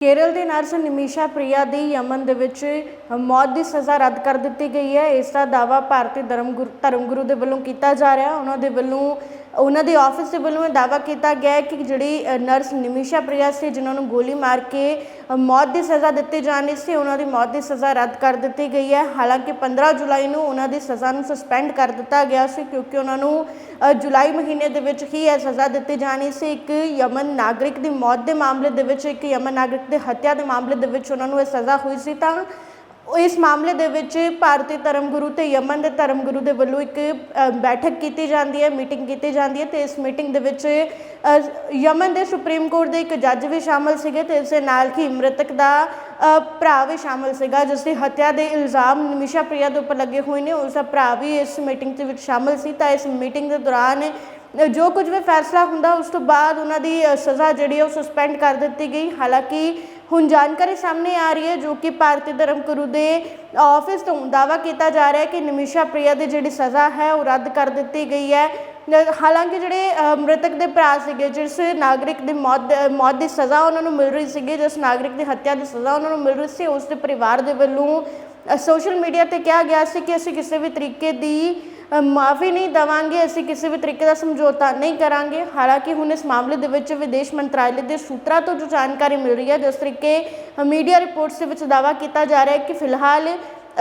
ਕੇਰਲ ਦੀ ਨਰਸ ਨਿਮਿਸ਼ਾ ਪ੍ਰਿਆ ਦੀ ਯਮਨ ਦੇ ਵਿੱਚ ਮੌਤ ਦੀ ਸਜ਼ਾ ਰੱਦ ਕਰ ਦਿੱਤੀ ਗਈ ਹੈ। ਇਸ ਦਾ ਦਾਵਾ ਭਾਰਤੀ ਧਰਮ ਗੁਰੂ ਧਰਮ ਗੁਰੂ ਦੇ ਵੱਲੋਂ ਕੀਤਾ ਜਾ ਰਿਹਾ। ਉਹਨਾਂ ਦੇ ਵੱਲੋਂ ਉਹਨਾਂ ਦੇ ਆਫਿਸ ਦੇ ਵੱਲੋਂ ਇਹ ਦਾਵਾ ਕੀਤਾ ਗਿਆ ਹੈ ਕਿ ਜਿਹੜੀ ਨਰਸ ਨਿਮਿਸ਼ਾ ਪ੍ਰਿਆ ਸੀ, ਜਿਨ੍ਹਾਂ ਨੂੰ ਗੋਲੀ ਮਾਰ ਕੇ ਮੌਤ ਦੀ ਸਜ਼ਾ ਦਿੱਤੀ ਜਾਣੀ ਸੀ, ਉਹਨਾਂ ਦੀ ਮੌਤ ਦੀ ਸਜ਼ਾ ਰੱਦ ਕਰ ਦਿੱਤੀ ਗਈ ਹੈ। ਹਾਲਾਂਕਿ 15 ਜੁਲਾਈ ਨੂੰ ਉਹਨਾਂ ਦੀ ਸਜ਼ਾ ਨੂੰ ਸਸਪੈਂਡ ਕਰ ਦਿੱਤਾ ਗਿਆ ਸੀ, ਕਿਉਂਕਿ ਉਹਨਾਂ ਨੂੰ ਜੁਲਾਈ ਮਹੀਨੇ ਦੇ ਵਿੱਚ ਹੀ ਇਹ ਸਜ਼ਾ ਦਿੱਤੀ ਜਾਣੀ ਸੀ। ਇੱਕ ਯਮਨ ਨਾਗਰਿਕ ਦੀ ਮੌਤ ਦੇ ਮਾਮਲੇ ਦੇ ਵਿੱਚ, ਇੱਕ ਯਮਨ ਨਾਗਰਿਕ ਦੇ ਹੱਤਿਆ ਦੇ ਮਾਮਲੇ ਦੇ ਵਿੱਚ ਉਹਨਾਂ ਨੂੰ ਇਹ ਸਜ਼ਾ ਹੋਈ ਸੀ ਤਾਂ ਇਸ ਮਾਮਲੇ ਦੇ ਵਿੱਚ ਭਾਰਤੀ ਧਰਮ ਗੁਰੂ ਤੇ ਯਮਨ ਦੇ ਧਰਮ ਗੁਰੂ ਦੇ ਵੱਲੋਂ ਇੱਕ ਬੈਠਕ ਕੀਤੀ ਜਾਂਦੀ ਹੈ, ਮੀਟਿੰਗ ਕੀਤੀ ਜਾਂਦੀ ਹੈ ਤੇ ਇਸ ਮੀਟਿੰਗ ਦੇ ਵਿੱਚ ਯਮਨ ਦੇ ਸੁਪਰੀਮ ਕੋਰਟ ਦੇ ਇੱਕ ਜੱਜ ਵੀ ਸ਼ਾਮਲ ਸੀਗੇ ਤੇ ਇਸ ਦੇ ਨਾਲ ਹੀ ਮ੍ਰਿਤਕ ਦਾ ਭਰਾ ਵੀ ਸ਼ਾਮਲ ਸੀਗਾ ਜਿਸ ਦੀ ਹੱਤਿਆ ਦੇ ਇਲਜ਼ਾਮ ਨਿਮਿਸ਼ਾ ਪ੍ਰਿਆ ਦੇ ਉੱਪਰ ਲੱਗੇ ਹੋਏ ਨੇ। ਉਸ ਦਾ ਭਰਾ ਵੀ ਇਸ ਮੀਟਿੰਗ ਦੇ ਵਿੱਚ ਸ਼ਾਮਲ ਸੀ ਤਾਂ ਇਸ ਮੀਟਿੰਗ ਦੇ ਦੌਰਾਨ ਜੋ ਕੁਝ ਵੀ ਫੈਸਲਾ ਹੁੰਦਾ, ਉਸ ਤੋਂ ਬਾਅਦ ਉਹਨਾਂ ਦੀ ਸਜ਼ਾ ਜਿਹੜੀ ਹੈ ਉਹ ਸਸਪੈਂਡ ਕਰ ਦਿੱਤੀ ਗਈ। ਹਾਲਾਂਕਿ ਹੁਣ ਜਾਣਕਾਰੀ ਸਾਹਮਣੇ ਆ ਰਹੀ ਹੈ, ਜੋ ਕਿ ਭਾਰਤੀ ਧਰਮ ਗੁਰੂ ਦੇ ਆਫਿਸ ਤੋਂ ਦਾਵਾ ਕੀਤਾ ਜਾ ਰਿਹਾ ਹੈ ਕਿ ਨਿਮਿਸ਼ਾ ਪ੍ਰਿਆ ਦੀ ਜਿਹੜੀ ਸਜ਼ਾ ਹੈ, ਉਹ ਰੱਦ ਕਰ ਦਿੱਤੀ ਗਈ ਹੈ। ਹਾਲਾਂਕਿ ਜਿਹੜੇ ਮ੍ਰਿਤਕ ਦੇ ਭਰਾ ਸੀਗੇ, ਜਿਸ ਨਾਗਰਿਕ ਦੀ ਮੌਤ ਦੇ- ਮੌਤ ਦੀ ਸਜ਼ਾ ਉਹਨਾਂ ਨੂੰ ਮਿਲ ਰਹੀ ਸੀਗੀ, ਜਿਸ ਨਾਗਰਿਕ ਦੀ ਹੱਤਿਆ ਦੀ ਸਜ਼ਾ ਉਹਨਾਂ ਨੂੰ ਮਿਲ ਰਹੀ ਸੀ, ਉਸ ਦੇ ਪਰਿਵਾਰ ਦੇ ਵੱਲੋਂ ਸੋਸ਼ਲ ਮੀਡੀਆ ਤੇ ਕਿਹਾ ਗਿਆ ਸੀ ਕਿ ਅਸੀਂ ਕਿਸੇ ਵੀ ਤਰੀਕੇ ਦੀ ਮਾਫੀ ਨਹੀਂ ਦਵਾਂਗੇ, ਅਸੀਂ ਕਿਸੇ ਵੀ ਤਰੀਕੇ ਦਾ ਸਮਝੌਤਾ ਨਹੀਂ ਕਰਾਂਗੇ। ਹਾਲਾਂਕਿ ਹੁਣ ਇਸ ਮਾਮਲੇ ਦੇ ਵਿੱਚ ਵਿਦੇਸ਼ ਮੰਤਰਾਲੇ ਦੇ ਸੂਤਰਾਂ ਤੋਂ ਜੋ ਜਾਣਕਾਰੀ ਮਿਲ ਰਹੀ ਹੈ, ਜਿਸ ਤਰੀਕੇ ਮੀਡੀਆ ਰਿਪੋਰਟਸ ਦੇ ਵਿੱਚ ਦਾਵਾ ਕੀਤਾ ਜਾ ਰਿਹਾ ਹੈ ਕਿ ਫਿਲਹਾਲ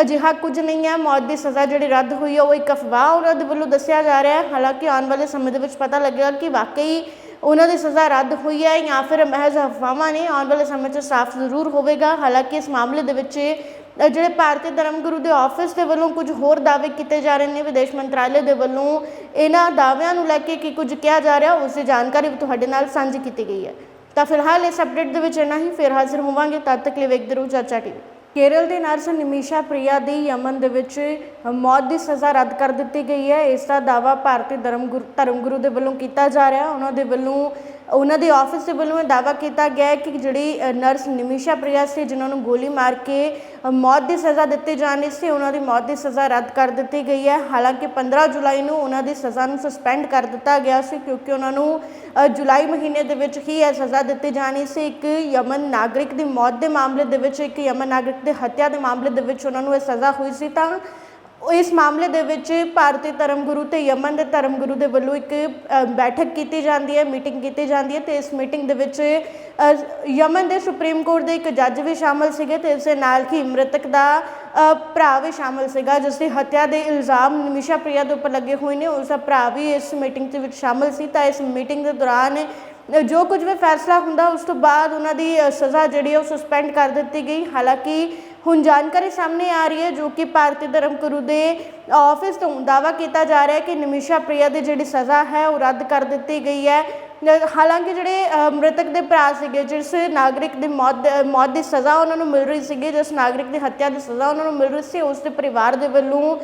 ਅਜਿਹਾ ਕੁਝ ਨਹੀਂ ਹੈ। ਮੌਤ ਦੀ ਸਜ਼ਾ ਜਿਹੜੀ ਰੱਦ ਹੋਈ ਹੈ, ਉਹ ਇੱਕ ਅਫਵਾਹ ਉਹਨਾਂ ਦੇ ਵੱਲੋਂ ਦੱਸਿਆ ਜਾ ਰਿਹਾ ਹੈ। ਹਾਲਾਂਕਿ ਆਉਣ ਵਾਲੇ ਸਮੇਂ ਦੇ ਵਿੱਚ ਪਤਾ ਲੱਗੇਗਾ ਕਿ ਵਾਕਈ ਉਹਨਾਂ ਦੀ ਸਜ਼ਾ ਰੱਦ ਹੋਈ ਹੈ ਜਾਂ ਫਿਰ ਮਹਿਜ਼ ਅਫਵਾਹਾਂ ਨੇ ਆਉਣ ਵਾਲੇ ਸਮੇਂ 'ਚ ਸਾਫ਼ ਜ਼ਰੂਰ ਹੋਵੇਗਾ। ਹਾਲਾਂਕਿ ਇਸ ਮਾਮਲੇ ਦੇ ਵਿੱਚ ਜਿਹੜੇ ਭਾਰਤੀ ਧਰਮ ਗੁਰੂ ਦੇ ਆਫਿਸ ਦੇ ਵੱਲੋਂ ਕੁਝ ਹੋਰ ਦਾਅਵੇ ਕੀਤੇ ਜਾ ਰਹੇ ਨੇ। ਵਿਦੇਸ਼ ਮੰਤਰਾਲੇ ਦੇ ਵੱਲੋਂ ਇਹਨਾਂ ਦਾਅਵਿਆਂ ਨੂੰ ਲੈ ਕੇ ਕੀ ਕੁਝ ਕਿਹਾ ਜਾ ਰਿਹਾ, ਉਸ ਦੀ ਜਾਣਕਾਰੀ ਵੀ ਤੁਹਾਡੇ ਨਾਲ ਸਾਂਝੀ ਕੀਤੀ ਗਈ ਹੈ। ਤਾਂ ਫਿਲਹਾਲ ਇਸ ਅਪਡੇਟ ਦੇ ਵਿੱਚ ਇੰਨਾ ਹੀ। ਫਿਰ ਹਾਜ਼ਰ ਹੋਵਾਂਗੇ। ਤਦ ਤੱਕ ਲਈ ਵੇਖਦੇ ਰਹੋ ਚਰਚਾ ਟੀਵੀ। ਕੇਰਲ ਦੀ ਨਰਸ ਨਿਮਿਸ਼ਾ ਪ੍ਰਿਆ ਦੀ ਯਮਨ ਦੇ ਵਿੱਚ ਮੌਤ ਦੀ ਸਜ਼ਾ ਰੱਦ ਕਰ ਦਿੱਤੀ ਗਈ ਹੈ। ਇਸ ਦਾ ਦਾਵਾ ਭਾਰਤੀ ਧਰਮ ਗੁਰੂ ਧਰਮ ਗੁਰੂ ਦੇ ਵੱਲੋਂ ਕੀਤਾ ਜਾ ਰਿਹਾ ਉਹਨਾਂ ਦੇ ਵੱਲੋਂ, ਉਹਨਾਂ ਦੇ ਆਫਿਸ ਦੇ ਵੱਲੋਂ ਇਹ ਦਾਵਾ ਕੀਤਾ ਗਿਆ ਹੈ ਕਿ ਜਿਹੜੀ ਨਰਸ ਨਿਮਿਸ਼ਾ ਪ੍ਰਿਆ ਸੀ, ਜਿਨ੍ਹਾਂ ਨੂੰ ਗੋਲੀ ਮਾਰ ਕੇ ਮੌਤ ਦੀ ਸਜ਼ਾ ਦਿੱਤੀ ਜਾਣੀ ਸੀ, ਉਹਨਾਂ ਦੀ ਮੌਤ ਦੀ ਸਜ਼ਾ ਰੱਦ ਕਰ ਦਿੱਤੀ ਗਈ ਹੈ। ਹਾਲਾਂਕਿ 15 ਜੁਲਾਈ ਨੂੰ ਉਹਨਾਂ ਦੀ ਸਜ਼ਾ ਨੂੰ ਸਸਪੈਂਡ ਕਰ ਦਿੱਤਾ ਗਿਆ ਸੀ, ਕਿਉਂਕਿ ਉਹਨਾਂ ਨੂੰ ਜੁਲਾਈ ਮਹੀਨੇ ਦੇ ਵਿੱਚ ਹੀ ਇਹ ਸਜ਼ਾ ਦਿੱਤੀ ਜਾਣੀ ਸੀ। ਇੱਕ ਯਮਨ ਨਾਗਰਿਕ ਦੀ ਮੌਤ ਦੇ ਮਾਮਲੇ ਦੇ ਵਿੱਚ, ਇੱਕ ਯਮਨ ਨਾਗਰਿਕ ਦੇ ਹੱਤਿਆ ਦੇ ਮਾਮਲੇ ਦੇ ਵਿੱਚ ਉਹਨਾਂ ਨੂੰ ਇਹ ਸਜ਼ਾ ਹੋਈ ਸੀ ਤਾਂ ਇਸ ਮਾਮਲੇ ਦੇ ਵਿੱਚ ਭਾਰਤੀ ਧਰਮ ਗੁਰੂ ਤੇ ਯਮਨ ਦੇ ਧਰਮ ਗੁਰੂ ਦੇ ਵੱਲੋਂ ਇੱਕ ਬੈਠਕ ਕੀਤੀ ਜਾਂਦੀ ਹੈ, ਮੀਟਿੰਗ ਕੀਤੀ ਜਾਂਦੀ ਹੈ ਤੇ ਇਸ ਮੀਟਿੰਗ ਦੇ ਵਿੱਚ ਯਮਨ ਦੇ ਸੁਪਰੀਮ ਕੋਰਟ ਦੇ ਇੱਕ ਜੱਜ ਵੀ ਸ਼ਾਮਲ ਸੀਗੇ ਤੇ ਇਸ ਦੇ ਨਾਲ ਹੀ ਮ੍ਰਿਤਕ ਦਾ ਭਰਾ ਵੀ ਸ਼ਾਮਲ ਸੀਗਾ ਜਿਸ ਦੀ ਹੱਤਿਆ ਦੇ ਇਲਜ਼ਾਮ ਨਿਮਿਸ਼ਾ ਪ੍ਰਿਆ ਦੇ ਉੱਪਰ ਲੱਗੇ ਹੋਏ ਨੇ। ਉਸ ਦਾ ਭਰਾ ਵੀ ਇਸ ਮੀਟਿੰਗ ਦੇ ਵਿੱਚ ਸ਼ਾਮਲ ਸੀ ਤਾਂ ਇਸ ਮੀਟਿੰਗ ਦੇ ਦੌਰਾਨ ਜੋ ਕੁਝ ਵੀ ਫੈਸਲਾ ਹੁੰਦਾ, ਉਸ ਤੋਂ ਬਾਅਦ ਉਹਨਾਂ ਦੀ ਸਜ਼ਾ ਜਿਹੜੀ ਹੈ ਉਹ ਸਸਪੈਂਡ ਕਰ ਦਿੱਤੀ ਗਈ। ਹਾਲਾਂਕਿ ਹੁਣ ਜਾਣਕਾਰੀ ਸਾਹਮਣੇ ਆ ਰਹੀ ਹੈ ਜੋ ਕਿ ਭਾਰਤੀ ਧਰਮਗੁਰੂ ਦੇ ਆਫਿਸ ਤੋਂ ਦਾਵਾ ਕੀਤਾ ਜਾ ਰਿਹਾ ਹੈ ਕਿ ਨਿਮਿਸ਼ਾ ਪ੍ਰਿਆ ਦੀ ਜਿਹੜੀ ਸਜ਼ਾ ਹੈ, ਉਹ ਰੱਦ ਕਰ ਦਿੱਤੀ ਗਈ ਹੈ। ਹਾਲਾਂਕਿ ਜਿਹੜੇ ਮ੍ਰਿਤਕ ਦੇ ਭਰਾ ਸੀਗੇ, ਜਿਸ ਨਾਗਰਿਕ ਦੀ ਮੌਤ ਮੌਤ ਦੀ ਸਜ਼ਾ ਉਹਨਾਂ ਨੂੰ ਮਿਲ ਰਹੀ ਸੀਗੀ, ਜਿਸ ਨਾਗਰਿਕ ਦੀ ਹੱਤਿਆ ਦੀ ਸਜ਼ਾ ਉਹਨਾਂ ਨੂੰ ਮਿਲ ਰਹੀ ਸੀ, ਉਸ ਦੇ ਪਰਿਵਾਰ ਦੇ ਵੱਲੋਂ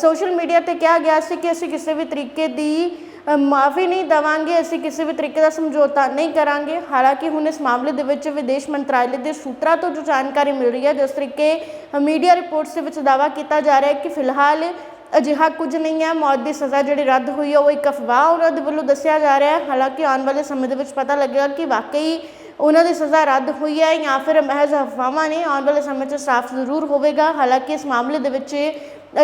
ਸੋਸ਼ਲ ਮੀਡੀਆ ਤੇ ਕਿਹਾ ਗਿਆ ਸੀ ਕਿ ਅਸੀਂ ਕਿਸੇ ਵੀ ਤਰੀਕੇ ਦੀ ਮਾਫੀ ਨਹੀਂ ਦਵਾਂਗੇ, ਅਸੀਂ ਕਿਸੇ ਵੀ ਤਰੀਕੇ ਦਾ ਸਮਝੌਤਾ ਨਹੀਂ ਕਰਾਂਗੇ। ਹਾਲਾਂਕਿ ਹੁਣ ਇਸ ਮਾਮਲੇ ਦੇ ਵਿੱਚ ਵਿਦੇਸ਼ ਮੰਤਰਾਲੇ ਦੇ ਸੂਤਰਾਂ ਤੋਂ ਜੋ ਜਾਣਕਾਰੀ ਮਿਲ ਰਹੀ ਹੈ, ਜਿਸ ਤਰੀਕੇ ਮੀਡੀਆ ਰਿਪੋਰਟਸ ਦੇ ਵਿੱਚ ਦਾਵਾ ਕੀਤਾ ਜਾ ਰਿਹਾ ਹੈ ਕਿ ਫਿਲਹਾਲ ਅਜਿਹਾ ਕੁਝ ਨਹੀਂ ਹੈ। ਮੌਤ ਦੀ ਸਜ਼ਾ ਜਿਹੜੀ ਰੱਦ ਹੋਈ ਹੈ, ਉਹ ਇੱਕ ਅਫਵਾਹ ਉਹਨਾਂ ਦੇ ਵੱਲੋਂ ਦੱਸਿਆ ਜਾ ਰਿਹਾ ਹੈ। ਹਾਲਾਂਕਿ ਆਉਣ ਵਾਲੇ ਸਮੇਂ ਦੇ ਵਿੱਚ ਪਤਾ ਲੱਗੇਗਾ ਕਿ ਵਾਕਈ ਉਹਨਾਂ ਦੀ ਸਜ਼ਾ ਰੱਦ ਹੋਈ ਹੈ ਜਾਂ ਫਿਰ ਮਹਿਜ਼ ਅਫਵਾਹਾਂ ਨੇ ਆਉਣ ਵਾਲੇ ਸਮੇਂ 'ਚ ਸਾਫ਼ ਜ਼ਰੂਰ ਹੋਵੇਗਾ। ਹਾਲਾਂਕਿ ਇਸ ਮਾਮਲੇ ਦੇ ਵਿੱਚ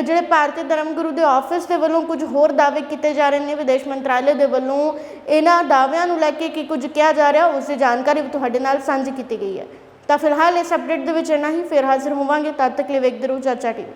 ਜਿਹੜੇ ਭਾਰਤੀ ਧਰਮ ਗੁਰੂ ਦੇ ਆਫਿਸ ਦੇ ਵੱਲੋਂ ਕੁਝ ਹੋਰ ਦਾਅਵੇ ਕੀਤੇ ਜਾ ਰਹੇ ਨੇ, ਵਿਦੇਸ਼ ਮੰਤਰਾਲੇ ਦੇ ਵੱਲੋਂ ਇਹਨਾਂ ਦਾਅਵਿਆਂ ਨੂੰ ਲੈ ਕੇ ਕੀ ਕੁਝ ਕਿਹਾ ਜਾ ਰਿਹਾ, ਉਸ ਦੀ ਜਾਣਕਾਰੀ ਵੀ ਤੁਹਾਡੇ ਨਾਲ ਸਾਂਝੀ ਕੀਤੀ ਗਈ ਹੈ। ਤਾਂ ਫਿਲਹਾਲ ਇਸ ਅਪਡੇਟ ਦੇ ਵਿੱਚ ਇੰਨਾ ਹੀ, ਫਿਰ ਹਾਜ਼ਰ ਹੋਵਾਂਗੇ। ਤਦ ਤੱਕ ਲਈ ਵੇਖਦੇ ਰਹੋ ਚਰਚਾ ਟੀਵੀ।